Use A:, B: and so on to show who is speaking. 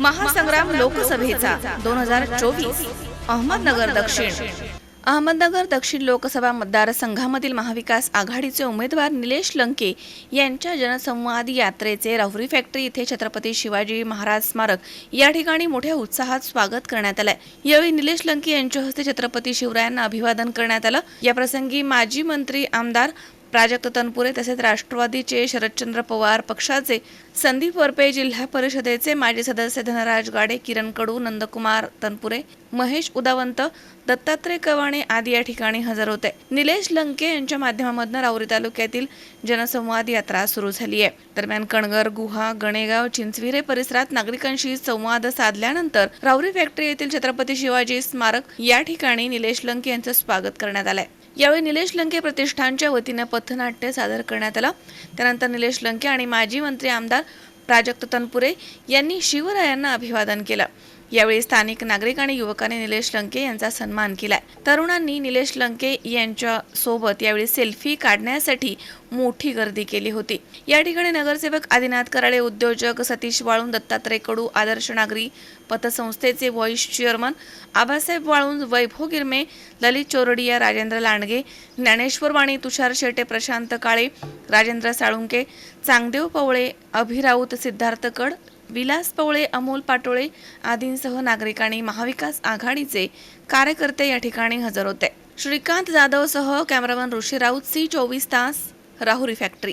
A: महासंग्राम लोकसभेचा दोन हजार चोवीस अहमदनगर दक्षिण. अहमदनगर दक्षिण लोकसभा मतदारसंघामधील महाविकास आघाडीचे उमेदवार निलेश लंके यांच्या जनसंवाद यात्रेचे राहुरी फॅक्टरी इथे छत्रपती शिवाजी महाराज स्मारक या ठिकाणी मोठ्या उत्साहात स्वागत करण्यात आलंय. यावेळी निलेश लंके यांच्या हस्ते छत्रपती शिवरायांना अभिवादन करण्यात आलं. याप्रसंगी माजी मंत्री आमदार प्राजक्त तनपुरे तसेच राष्ट्रवादीचे शरदचंद्र पवार पक्षाचे संदीप वरपे जिल्हा परिषदेचे माजी सदस्य धनराज गाडे किरण कडू नंदकुमार तनपुरे महेश उदावंत दत्तात्रय कवाणे आदी या ठिकाणी हजर होते. निलेश लंके यांच्या माध्यमामधून राऊरी तालुक्यातील जनसंवाद यात्रा सुरू झाली आहे. दरम्यान कणगर गुहा गणेगाव चिंचविरे परिसरात नागरिकांशी संवाद साधल्यानंतर राऊरी फॅक्टरी येथील छत्रपती शिवाजी स्मारक या ठिकाणी निलेश लंके यांचं स्वागत करण्यात आलंय. यावेळी निलेश लंके प्रतिष्ठानच्या वतीनं पथनाट्य सादर करण्यात आलं. त्यानंतर निलेश लंके आणि माजी मंत्री आमदार प्राजक्त तनपुरे यांनी शिवरायांना अभिवादन केलं. यावेळी स्थानिक नागरिक आणि युवकांनी निलेश लंके यांचा सन्मान केलाय. तरुणांनी निलेश लंके यांच्या सोबत यावेळी सेल्फी काढण्यासाठी मोठी गर्दी केली होती. या ठिकाणी नगरसेवक आदिनाथ कराळे उद्योजक सतीश वाळून दत्तात्रय कडू आदर्श नागरी पतसंस्थेचे व्हॉइस चेअरमन आबासाहेब वाळून वैभव गिरमे ललित चोरडिया राजेंद्र लांडगे ज्ञानेश्वर वाणी तुषार शेटे प्रशांत काळे राजेंद्र साळुंके चांगदेव पवळे अभिराऊत सिद्धार्थ कड विलास पवळे अमोल पाटोळे आदींसह नागरिकांनी महाविकास आघाडीचे कार्यकर्ते या ठिकाणी हजर होते. श्रीकांत जाधवसह cameraman Rishi Raut Zee Chovis Taas Rahuri factory.